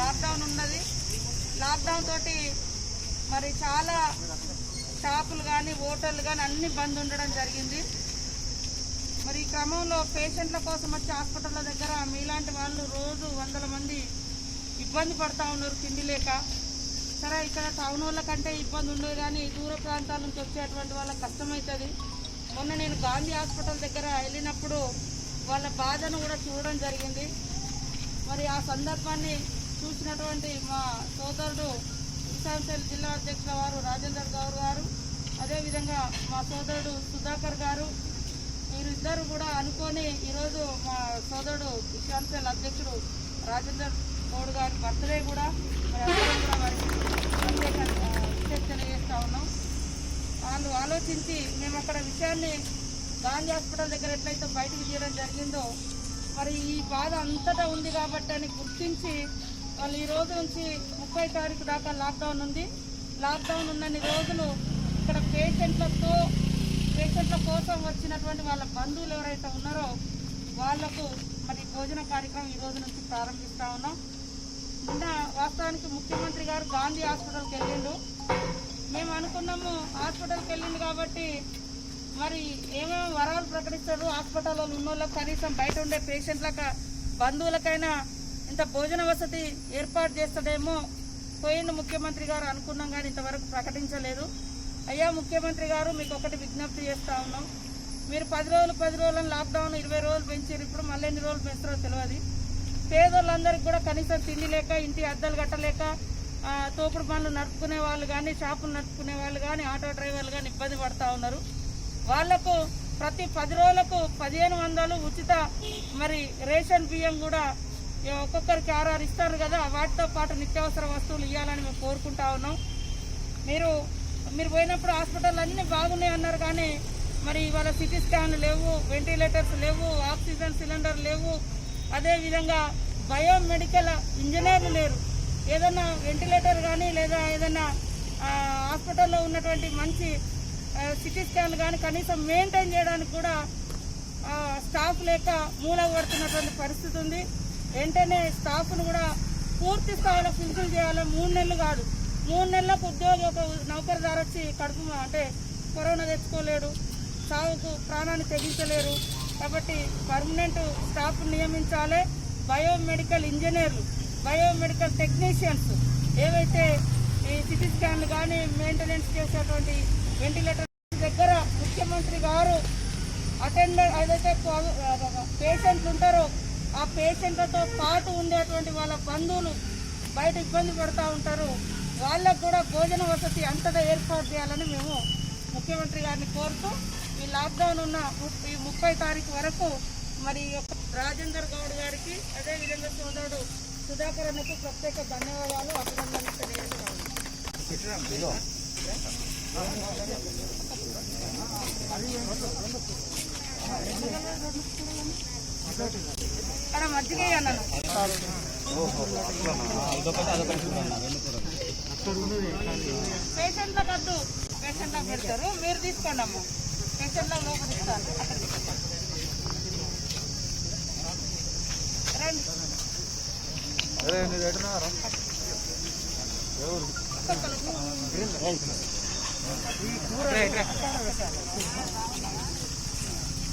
Lockdown ఉన్నది. Lockdown తోటి మరి చాలా షాపులు కానీ హోటళ్ళు కానీ అన్ని బంద్ ఉండడం జరిగింది. మరి ఈ క్రమంలో పేషెంట్ల కోసం వచ్చే హాస్పిటల్ల దగ్గర మీలాంటి వాళ్ళు రోజు వందల మంది ఇబ్బంది పడతా ఉన్నారు తిండి లేక. సరే ఇక్కడ టౌన్ వాళ్ళ కంటే ఇబ్బంది ఉండదు కానీ దూర ప్రాంతాల నుంచి వచ్చేటువంటి వాళ్ళకి కష్టమవుతుంది మొన్న నేను గాంధీ హాస్పిటల్ దగ్గర వెళ్ళినప్పుడు వాళ్ళ బాధను కూడా చూడడం జరిగింది. మరి ఆ సందర్భాన్ని చూసినటువంటి మా సోదరుడు విశాఖపట్నం జిల్లా అధ్యక్షుల వారు రాజేందర్ గౌర్ గారు అదేవిధంగా మా సోదరుడు సుధాకర్ గారు వీరిద్దరు కూడా అనుకొని ఈరోజు మా సోదరుడు విశాఖపట్నం అధ్యక్షుడు రాజేందర్ గౌడ్ గారి బర్త్డే కూడా మరి వారికి ప్రత్యేక తెలియజేస్తా ఉన్నాం. వాళ్ళు ఆలోచించి మేము అక్కడ విషయాన్ని గాంధీ హాస్పిటల్ దగ్గర ఎట్లయితే బయటకు తీయడం జరిగిందో మరి ఈ బాధ అంతటా ఉంది కాబట్టి అని గుర్తించి వాళ్ళు ఈ రోజు నుంచి ముప్పై తారీఖు దాకా లాక్డౌన్ ఉంది. లాక్డౌన్ ఉన్నన్ని రోజులు ఇక్కడ పేషెంట్లతో పేషెంట్ల కోసం వచ్చినటువంటి వాళ్ళ బంధువులు ఎవరైతే ఉన్నారో వాళ్ళకు మరి భోజన కార్యక్రమం ఈ రోజు నుంచి ప్రారంభిస్తా ఉన్నాం. నిన్న వాస్తవానికి ముఖ్యమంత్రి గారు గాంధీ హాస్పిటల్కి వెళ్ళిండు. మేము అనుకున్నాము హాస్పిటల్కి వెళ్ళింది కాబట్టి మరి ఏమేమి వరాలు ప్రకటిస్తారు? హాస్పిటల్లో ఉన్న వాళ్ళకి కనీసం బయట ఉండే పేషెంట్లకు బంధువులకైనా ఇంత భోజన వసతి ఏర్పాటు చేస్తుందేమో పోయిన ముఖ్యమంత్రి గారు అనుకున్నాం కానీ ఇంతవరకు ప్రకటించలేదు. అయ్యా ముఖ్యమంత్రి గారు మీకు ఒకటి విజ్ఞప్తి చేస్తా ఉన్నాం. మీరు పది రోజులు పది రోజులను లాక్డౌన్ ఇరవై రోజులు పెంచారు ఇప్పుడు మళ్ళీ ఎన్ని రోజులు పెంచుతారో తెలియదు పేదోళ్ళందరికీ కూడా కనీసం తిండి లేక ఇంటి అద్దలు కట్టలేక తోపుడు పనులు నడుపుకునే వాళ్ళు కానీ షాపులు నడుపుకునే వాళ్ళు కానీ ఆటో డ్రైవర్లు కానీ ఇబ్బంది పడతా ఉన్నారు. వాళ్ళకు ప్రతి పది రోజులకు పదిహేను వందలు ఉచిత మరి రేషన్ బియ్యం కూడా ఏ ఒక్కొక్కరికి ఆర్ఆర్ ఇస్తారు కదా వాటితో పాటు నిత్యావసర వస్తువులు ఇవ్వాలని మేము కోరుకుంటా ఉన్నాం. మీరు మీరు పోయినప్పుడు హాస్పిటల్ అన్నీ బాగున్నాయి అన్నారు కానీ మరి ఇవాళ సిటీ స్కాన్ లేవు వెంటిలేటర్స్ లేవు ఆక్సిజన్ సిలిండర్ లేవు. అదేవిధంగా బయోమెడికల్ ఇంజనీర్లు లేరు. ఏదైనా వెంటిలేటర్ కానీ లేదా ఏదైనా హాస్పిటల్లో ఉన్నటువంటి మంచి సిటీ స్కాన్ కానీ కనీసం మెయింటైన్ చేయడానికి కూడా స్టాఫ్ లేక మూల పడుతున్నటువంటి పరిస్థితి ఉంది. వెంటనే స్టాఫ్ను కూడా పూర్తి స్థాయిలో ఫుల్ఫిల్ చేయాలి. మూడు నెలలు కాదు. మూడు నెలలకు ఉద్యోగి ఒక నౌకరిదారు వచ్చి కడుపు అంటే కరోనా తెచ్చుకోలేడు. సాగుకు ప్రాణాన్ని తెగించలేరు. కాబట్టి పర్మనెంట్ స్టాఫ్ నియమించాలి. బయోమెడికల్ ఇంజనీర్లు బయోమెడికల్ టెక్నీషియన్స్ ఏవైతే ఈ సిటీ స్కాన్లు కానీ మెయింటెనెన్స్ చేసేటువంటి వెంటిలేటర్ దగ్గర ముఖ్యమంత్రి గారు అటెండర్ ఏదైతే పేషెంట్లు ఉంటారో ఆ పేషెంట్లతో పాటు ఉండేటువంటి వాళ్ళ బంధువులు బయట ఇబ్బంది పడుతూ ఉంటారు. వాళ్ళకు కూడా భోజన వసతి అంతగా ఏర్పాటు చేయాలని మేము ముఖ్యమంత్రి గారిని కోరుతూ ఈ లాక్డౌన్ ఉన్న ఈ ముప్పై తారీఖు వరకు మరి యొక్క రాజేందర్ గౌడ్ గారికి అదేవిధంగా సోదరుడు సుధాకర్ అన్నకు ప్రత్యేక ధన్యవాదాలు అభినందనలు తెలియజేస్తాము పేషెంట్లకు వద్దు పేషెంట్లకు పెడతారు మీరు తీసుకోండి అమ్మ పేషెంట్లకు లోపల ఇస్తాను రండి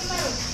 Come on.